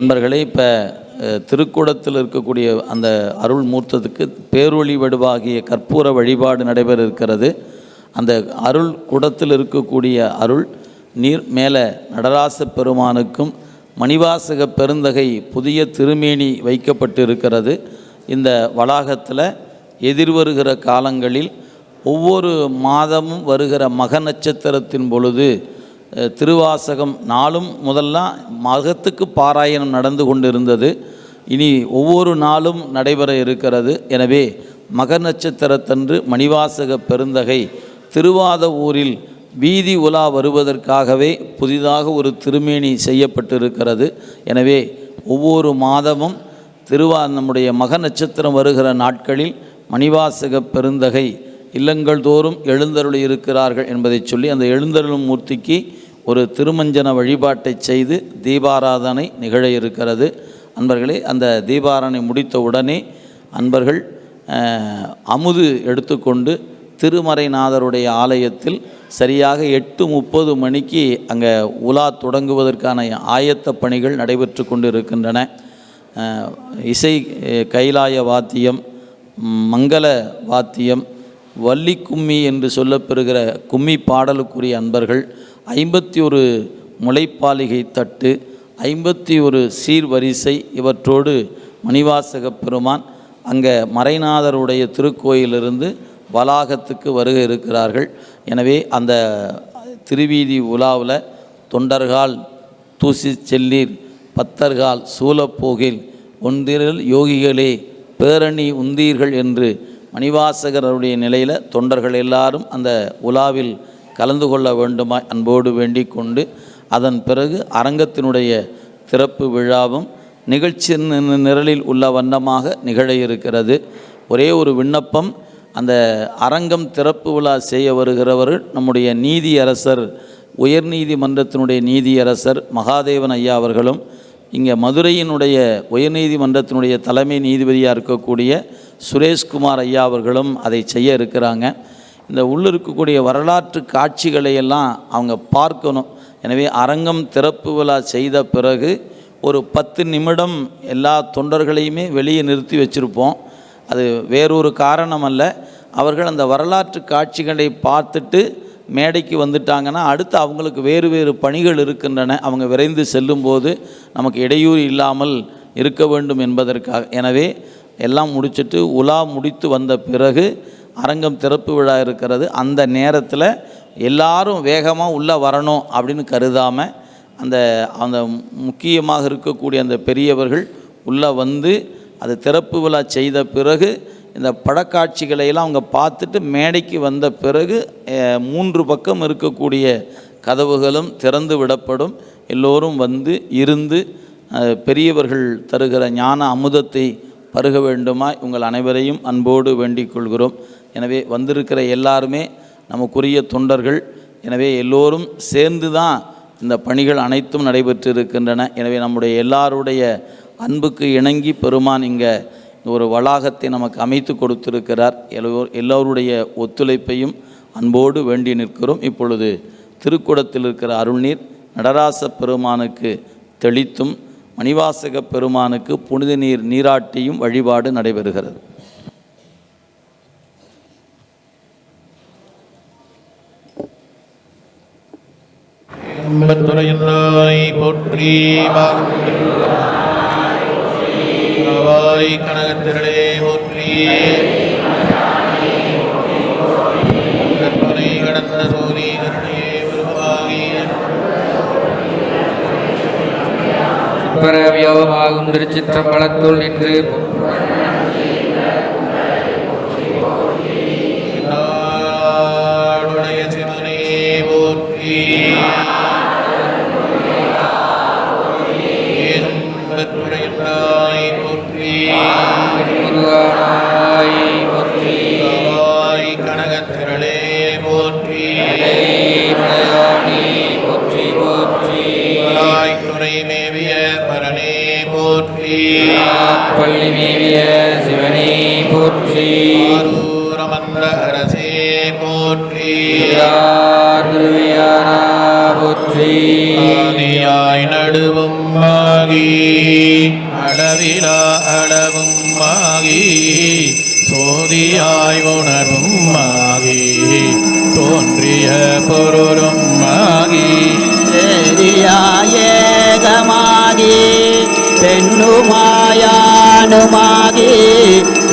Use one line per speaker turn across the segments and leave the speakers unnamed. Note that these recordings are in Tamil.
நண்பர்களே இப்போ திருக்கூடத்தில் இருக்கக்கூடிய அந்த அருள் மூர்த்தத்துக்கு பேரொளி வடுவாகிய கற்பூர வழிபாடு நடைபெற இருக்கிறது அந்த அருள் குடத்தில் இருக்கக்கூடிய அருள் நீர் மேலே நடராச பெருமானுக்கும் மணிவாசக பெருந்தகை புதிய திருமேனி வைக்கப்பட்டு இருக்கிறது இந்த வளாகத்தில் எதிர்வருகிற காலங்களில் ஒவ்வொரு மாதமும் வருகிற மக நட்சத்திரத்தின் பொழுது திருவாசகம் நாளும் முதல்லாம் மகத்துக்கு பாராயணம் நடந்து கொண்டிருந்தது. இனி ஒவ்வொரு நாளும் நடைபெற இருக்கிறது. எனவே மக நட்சத்திரத்தன்று மணிவாசக பெருந்தகை திருவாத ஊரில் வீதி உலா வருவதற்காகவே புதிதாக ஒரு திருமேனி செய்யப்பட்டிருக்கிறது. எனவே ஒவ்வொரு மாதமும் திருவா நம்முடைய மக நட்சத்திரம் வருகிற நாட்களில் மணிவாசக பெருந்தகை இல்லங்கள் தோறும் எழுந்தருளி இருக்கிறார்கள் என்பதை சொல்லி அந்த எழுந்தருளும் மூர்த்திக்கு ஒரு திருமஞ்சன வழிபாட்டை செய்து தீபாராதனை நிகழ இருக்கிறது. அன்பர்களே அந்த தீபாராதனை முடித்த உடனே அன்பர்கள் அமுது எடுத்துக்கொண்டு திருமறைநாதருடைய ஆலயத்தில் சரியாக எட்டு முப்பது மணிக்கு அங்கே உலா தொடங்குவதற்கான ஆயத்த பணிகள் நடைபெற்று கொண்டு இருக்கின்றன இசை கைலாய வாத்தியம் மங்கள வாத்தியம் வள்ளி கும்மி என்று சொல்லப்பெறுகிற கும்மி பாடலுக்குரிய அன்பர்கள் ஐம்பத்தி ஒரு முளைப்பாலிகை தட்டு ஐம்பத்தி ஒரு சீர்வரிசை இவற்றோடு மணிவாசக பெருமான் அங்கே மறைநாதருடைய திருக்கோயிலிருந்து வளாகத்துக்கு வருக இருக்கிறார்கள். எனவே அந்த திருவீதி உலாவில் தொண்டர்கால் தூசி செல்லீர் பத்தர்கால் சூலப்போகில் ஒன்றிரல் யோகிகளே பேரணி உந்தீர்கள் என்று மணிவாசகருடைய நிலையில் தொண்டர்கள் எல்லாரும் அந்த உலாவில் கலந்து கொள்ள வேண்டுமாய் அன்போடு வேண்டிக் கொண்டு அதன் பிறகு அரங்கத்தினுடைய திறப்பு விழாவும் நிகழ்ச்சி நிரலில் உள்ள வண்ணமாக நிகழ இருக்கிறது. ஒரே ஒரு விண்ணப்பம் அந்த அரங்கம் திறப்பு விழா செய்ய வருகிறவர்கள் நம்முடைய நீதியரசர் உயர்நீதிமன்றத்தினுடைய நீதியரசர் மகாதேவன் ஐயா அவர்களும் இங்கே மதுரையினுடைய உயர்நீதிமன்றத்தினுடைய தலைமை நீதிபதியாக இருக்கக்கூடிய சுரேஷ்குமார் ஐயா அவர்களும் அதை செய்ய இருக்கிறாங்க. இந்த உள்ளே இருக்கக்கூடிய வரலாற்று காட்சிகளை எல்லாம் அவங்க பார்க்கணும். எனவே அரங்கம் திறப்பு விழா செய்த பிறகு ஒரு பத்து நிமிடம் எல்லா தொண்டர்களையுமே வெளியே நிறுத்தி வச்சுருப்போம். அது வேறொரு காரணம் அல்ல அவர்கள் அந்த வரலாற்று காட்சிகளை பார்த்துட்டு மேடைக்கு வந்துட்டாங்கன்னா அடுத்து அவங்களுக்கு வேறு வேறு பணிகள் இருக்கின்றன. அவங்க விரைந்து செல்லும்போது நமக்கு இடையூறு இல்லாமல் இருக்க வேண்டும் என்பதற்காக. எனவே எல்லாம் முடிச்சுட்டு உலா முடித்து வந்த பிறகு அரங்கம் திறப்பு விழா இருக்கிறது. அந்த நேரத்தில் எல்லாரும் வேகமாக உள்ளே வரணும் அப்படின்னு கருதாமல் அந்த அந்த முக்கியமாக இருக்கக்கூடிய அந்த பெரியவர்கள் உள்ளே வந்து அது திறப்பு விழா செய்த பிறகு இந்த படக்காட்சிகளை எல்லாம் அவங்க பார்த்துட்டு மேடைக்கு வந்த பிறகு மூன்று பக்கம் இருக்கக்கூடிய கதவுகளும் திறந்து விடப்படும். எல்லோரும் வந்து இருந்து பெரியவர்கள் தருகிற ஞான அமுதத்தை பருக வேண்டுமாய் உங்கள் அனைவரையும் அன்போடு வேண்டிக் கொள்கிறோம். எனவே வந்திருக்கிற எல்லாருமே நமக்குரிய தொண்டர்கள் எனவே எல்லோரும் சேர்ந்து தான் இந்த பணிகள் அனைத்தும் நடைபெற்று இருக்கின்றன எனவே நம்முடைய எல்லாருடைய அன்புக்கு இணங்கி பெருமான் இங்கே ஒரு வளாகத்தை நமக்கு அமைத்து கொடுத்திருக்கிறார். எல்லோர் எல்லோருடைய ஒத்துழைப்பையும் அன்போடு வேண்டி நிற்கிறோம். இப்பொழுது திருக்குடத்தில் இருக்கிற அருள்நீர் நடராச பெருமானுக்கு தெளித்தும் மணிவாசக பெருமானுக்கு புனித நீர் நீராட்டியும் வழிபாடு நடைபெறுகிறது.
போற்றி கனகத்திரளே போற்றி.
திருச்சிற்றம்பலத்துள் நின்று
போற்றி. ஆரூரமந்த அரசே போற்றி.
திருவையாரா போற்றி.
ஆதியாய் நடுவும் ஆகி அளவிலா அளவும் ஆகி சோதியாய் உணர்வும் ஆகி தோன்றிய பொருளும் ஆகி
ஏகமாகி. பெண்ணுமாயானுமாகி.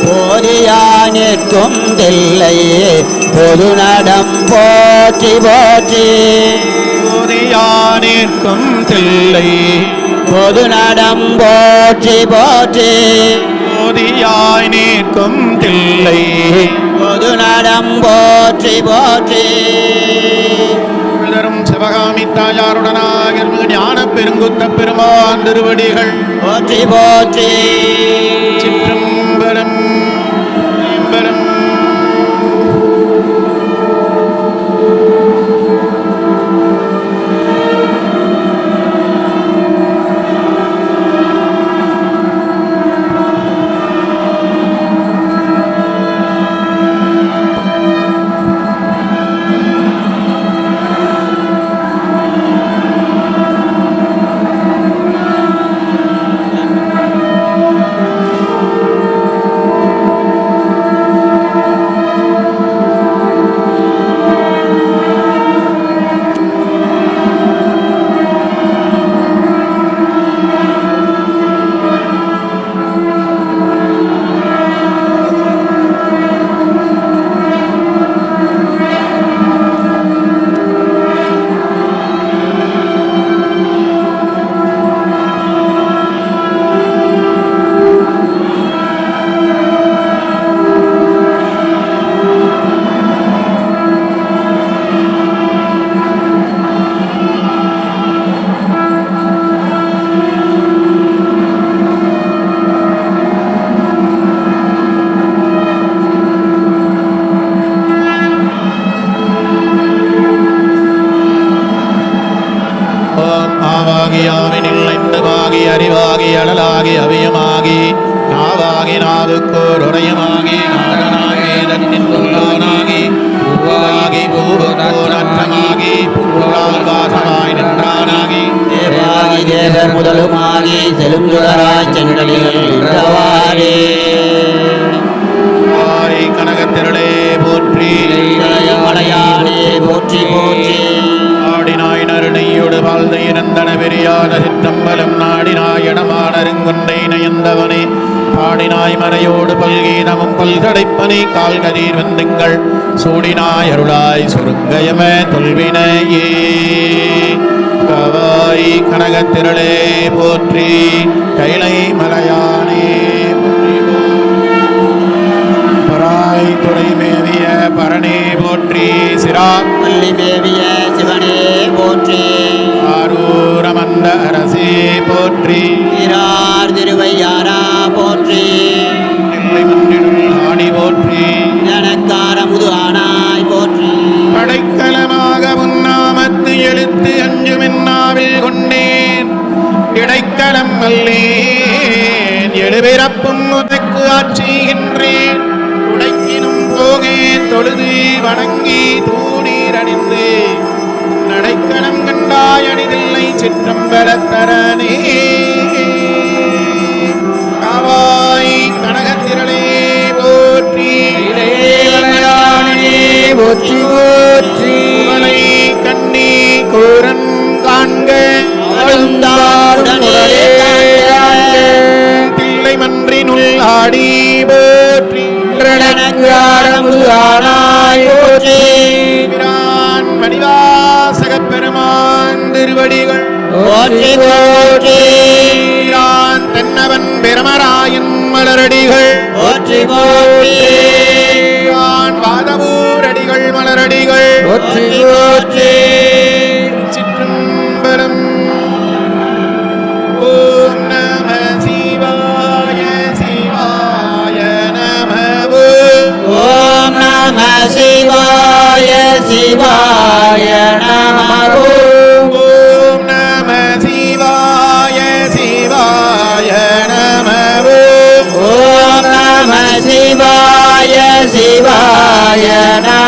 போதியா நிற்கும் தில்லை பொது நடம் போற்றி போற்றி.
சோதியானிற்கும் தில்லை
பொது நடம் போற்றி போற்றி.
சோதியாய் நிற்கும் தில்லை
பொது நடம் போற்றி போற்றி.
தரும் சிவகாமி தாயாருடனாக ஞான பெருங்குத்த பெருமான் திருவடிகள்.
போற்றி போற்றி.
சிற்றம்பலம் வாழ்ந்து இறந்தன சிற்றம்பலம் நாடினாய் இடமானருங்கொன்றை நயந்தவனே. பாடினாய் மறையோடு பல்கீதமும் பல்கடைப்பனை. கால்கதீர் வந்துங்கள் சூடினாய் அருளாய் சுருங்கயம தொல்வினையே. கவாய் கனகத்திரளே போற்றி கைலை மலையானே பராய் துறை மேவிய பரணே போற்றி சிரா
பள்ளி மேவிய சிவனே போற்றி.
ஆரூரமந்த அரசே போற்றி.
ஈரார் திருவையாரா போற்றி.
எல்லை மன்றினுள் ஆணி போற்றி.
எனக்கார முது ஆனாய் போற்றி.
படைக்கலமாக உன்னாமத்து எழுத்து அஞ்சுமென்னாவில் கொண்டேன். இடைக்கலம் அல்லேன் எழுபிறப்பும் உனக்கு ஆட்சிகின்றேன் உடைக்கினும் போகே தொழுது வணங்கி தூணீர் அணிந்து. நடைக்கலம் கண்டாய் அணிதில்லை போற்றி
போற்றி
மலை கண்ணி கூரன் காண்க. தில்லை மன்றினுள் ஆடி போற்றி.
ஆனாய் போற்றி.
பிரான் மணிவாசகப் பெருமான் திருவடிகள்.
போற்றி போற்றி.
தென்னவன் பெருமராயன் மலரடிகள்.
போற்றி போற்றி.
மலரடிகள்.
போற்றி போற்றி
சிற்றம்பலம். ஓம் நம சிவாய சிவாய நம.
ஓம் நம சிவாய சிவாய நம.
ஓம் நம சிவாய சிவாய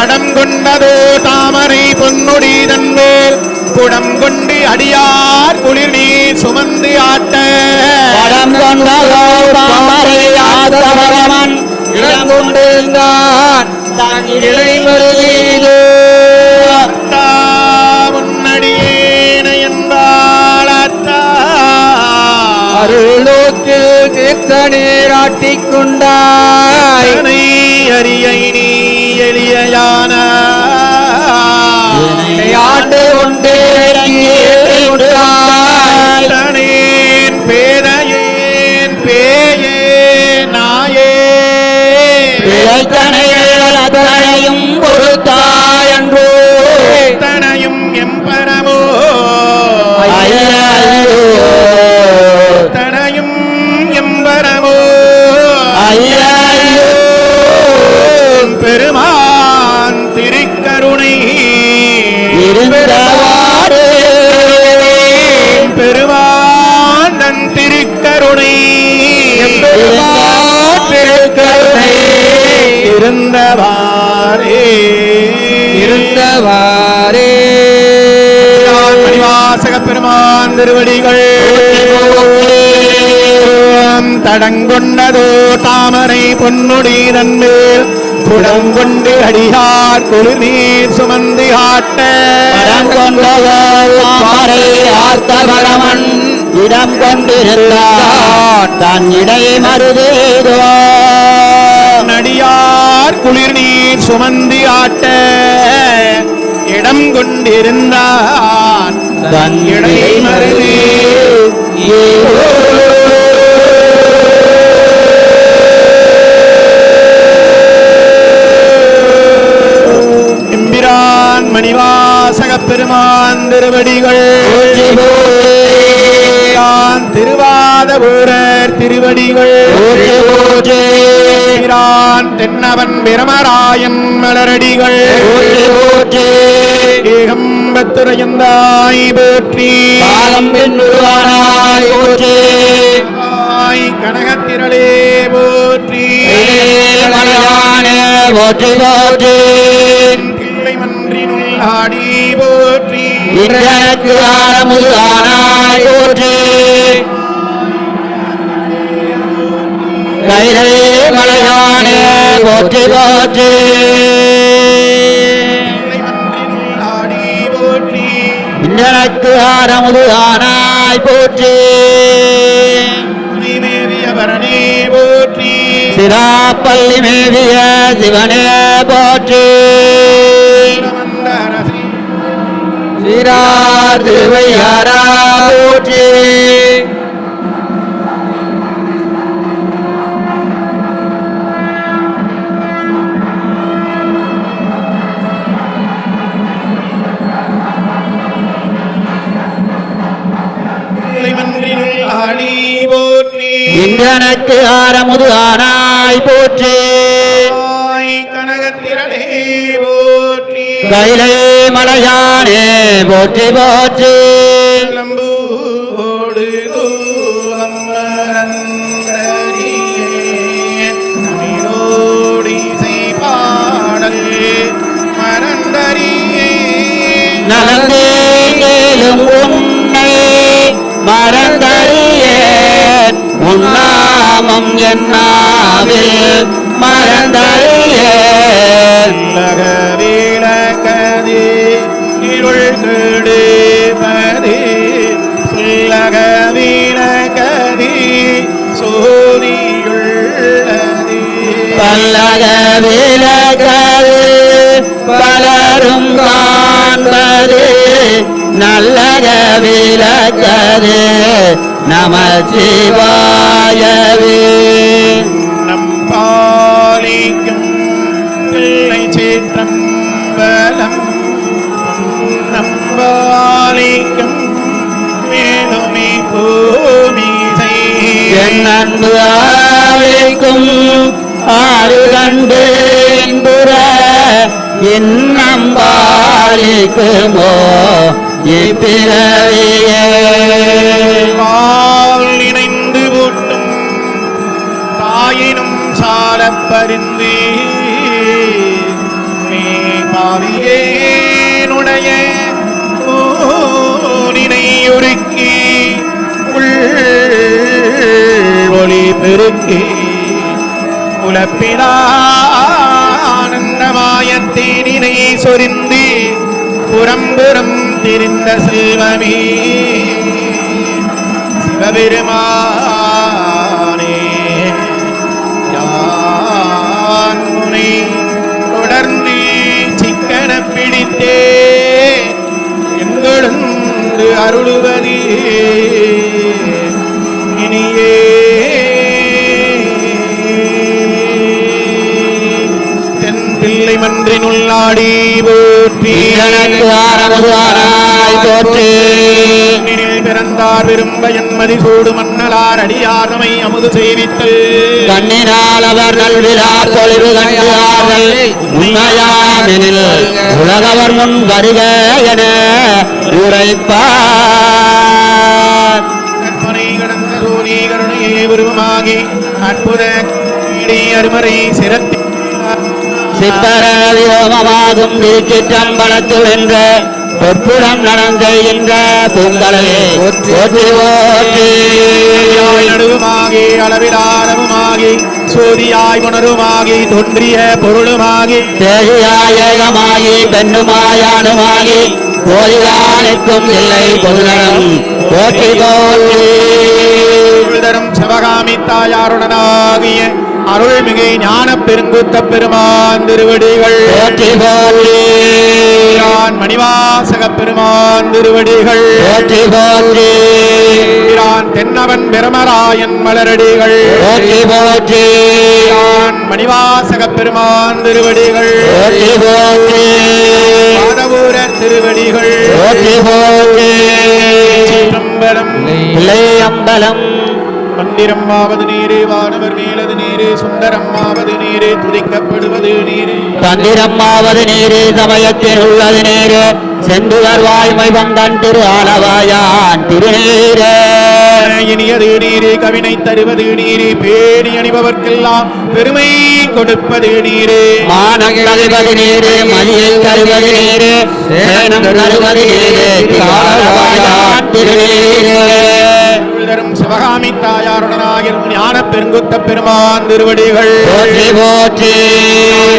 தடம் கொண்டதோ தாமரை பொன்னுடி தன்மேல். குடம் கொண்டு அடியார் குளிர் நீர் சுமந்து ஆட்ட.
படம் கொண்டதோ தாமரை ஆத்தவரமன் இடம் கொண்டிருந்தான் தான் இலை அருளோக்கில் தீர்த்த நீராட்டிக் கொண்டாய்
அரியை நீ எளியான
ஆண்டு கொண்டு
தனேன் தாமரை பொன்னுடி நன்மேல் குடங்கொண்டு அடியார் குளிர் நீர் சுமந்து ஆட்ட
இடம் கொண்டவர் ஆர்த்தவரமன் இடம் கொண்டிருந்தான் தன் இடை மருதேதோ
நடியார் குளிர் நீர் சுமந்து ஆட்ட இடம் கொண்டிருந்தான்.
தன்
இடை மருதே மணிவாசக பெருமான் திருவடிகள். எம்பிரான் திருவாதபூரர் திருவடிகள். தென்னவன் பிரமராயன் மலரடிகள். ஏகம்பத்துரையந்தாய் போற்றி. கனகத்திரளே போற்றி.
போற்றி. போற்றி.
ஆடி போற்றி.
இன்றனக்கு ஆரமுதானாய் போற்றி. கைலை மலையானே போற்றி போற்றி. இன்றனக்கு
மேவிய பரணே போற்றி.
சிராப்பள்ளி மேவிய சிவனே போற்றி. சிரா திருவையாரா போற்றி. இன்றனக்கு ஆரமுது ஆனாய் போற்றி. மலையானே போற்றி போற்றி.
மறந்தறியே. மறந்தறியே
நலந்தேலும் உன்னை மறந்தறியேன் உன்னாமம் என்னாவில்
விளக்கதே இருள் கெடுப்பதே சொல்லக விளக்கதே சோதியுள்ளதி.
பல்லக விலகது பலரும் காண்பது நல்லக விளக்கது நம சிவாயவே. அன்பு ஆலைக்கும் ஆறு கண்டு இன்புற இன்னம் பாலிக்குமோ இப்பிறவியே
பால் இணைந்து ஊட்டும் தாயினும் சால பரிந்து நீ பாவியேனுடைய ஊனினை ஒளி பெருக்கி உலப்பினானந்தமாயத்தேனினை சொரிந்தி புறம்புறம் திரிந்த செல்வமே. சிவபெருமானே யான் முனை தொடர்ந்து சிக்கன பிடித்தே. எங்கொழுந்து அருளுவதே. மன்றினுள்ளாடி போற்றி.
போற்றி.
பிறந்தார் விரும்ப என்மதி சூடு மன்னலார் அடியாரமை அமுது செய்வித்தல்.
கண்ணினால் அவர் நல்விழார் தொழிவு கண்டார்கள். உண்மையாமெனில் உலகவர் முன் வருக என உரைப்பார்.
கற்பனை கடந்த சோனி கருணையே உருவமாகி அற்புத அருமறை சிரத்தி
சிப்பர வியோமமாகும் திருச்சிற்றம்பலத்தில் என்ற பொற்புறம் நடந்தெய்கின்ற பூங்கலையே போற்றி
ஆய் நடுவுமாகி அளவிலாரவுமாகி சோதியாய் உணருமாகி தோன்றிய பொருளுமாகி.
தேகியாயகமாகி பெண்ணுமாயானுமாகி கோயிலானுக்கும் இல்லை பொதுநலம் போற்றி போற்றி.
தரும் சிவகாமி தாயாருடனாகிய அருள்மிகு ஞான பெருங்குத்த பெருமான் திருவடிகள். மணிவாசக பெருமான் திருவடிகள். தென்னவன் பிரமராயன் மலரடிகள். மணிவாசக பெருமான் திருவடிகள். பாதபூர திருவடிகள்.
அம்பலம்.
மந்திரம்மாவது நீரே வானவர் மேலது நீரே சுந்தரம்மாவது நீரே துதிக்கப்படுவது நீரே.
தந்திரம்மாவது நீரே சமயத்தில் உள்ளது நீரே. செந்துவர் வாய்மை வந்தன் திரு ஆலவாயான் திருநீரே.
இனியது நீரே கவினை தருவது நீரே பேணி அணிபவர்க்கெல்லாம் பெருமை கொடுப்பது நீரே.
மானங்கழிவது நீரே மதியில் தருவது நீரே சேனம் தருவது நீரே திரு
தரும் சிவகாமி தாயாருடனாகிய ஞான பெருங்குத்த பெருமான் திருவடிகள்.
போற்றி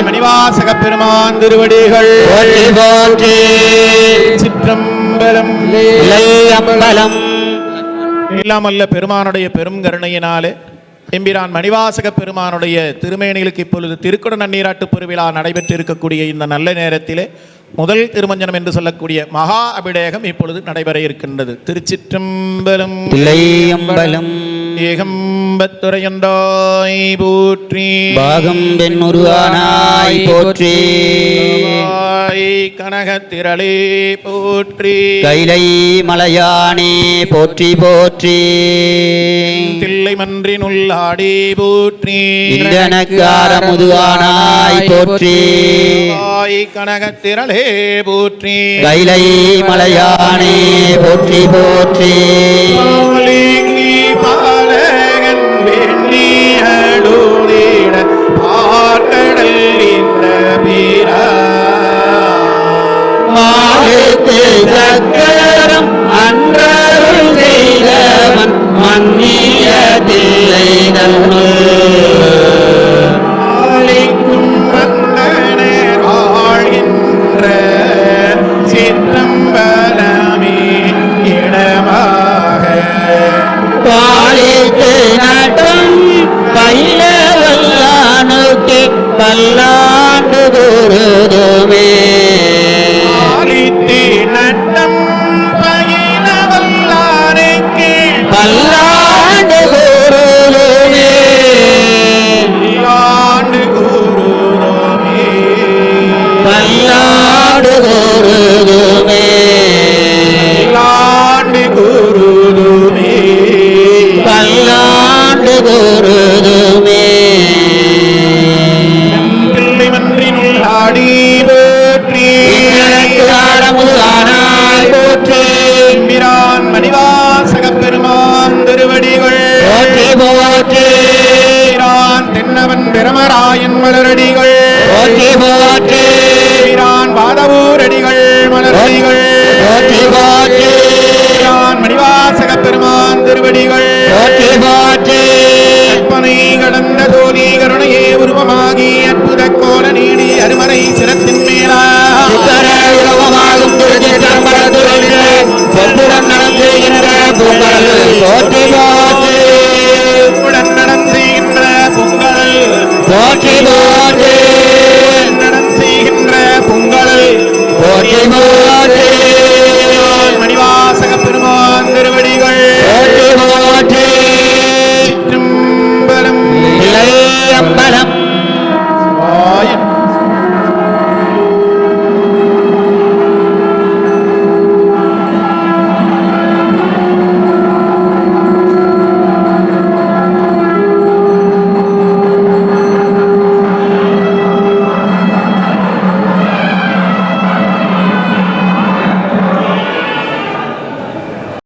மணிவாசக பெருமான் திருவடிகள்.
போற்றி
சிற்றம்பலம்
அம்பலம்
இல்லாமல்ல பெருமானுடைய பெரும் கருணையினாலே எம்பிரான் மணிவாசக பெருமானுடைய திருமேனிகளுக்கு இப்பொழுது திருக்குட நன்னீராட்டு பெருவிழா நடைபெற்று இருக்கக்கூடிய இந்த நல்ல நேரத்திலே முதல் திருமஞ்சனம் என்று சொல்லக்கூடிய மகா அபிடேகம் இப்பொழுது நடைபெற இருக்கின்றது. திருச்சிற்றம்பலம் ஏகம்பத்துரையந்தாய் போற்றி.
பாகம் பெண் உருவானாய் போற்றி.
கனகத்திரளே போற்றி.
கைலை மலையானே போற்றி போற்றி.
தில்லை மன்றினுள்ளாடி போற்றி
இந்தனக்கார முதுவானாய் போற்றி.
ஆய் கனகத்திரளே போற்றி.
கைலை மலையானே போற்றி போற்றி. சக்கரம் அன்றருள் செய்தவன் மன்னிய தில்லை
ஆலிக்கும்
போற்றி.
வீரான் தென்னவன் பிரமராயன் மலரடிகள்.
போற்றி போற்றி.
வீரான் பாதவூரடிகள் மலரடிகள்.
போற்றி போற்றி.
வீரான் மணிவாசக பெருமான் திருவடிகள்.
போற்றி போற்றி.
கடந்த தோனி கருணையே உருவமாகி அற்புத கோல நீடி அருமனை சிரத்தின் மேலா.
உருவமாகும் போற்றி போற்றி.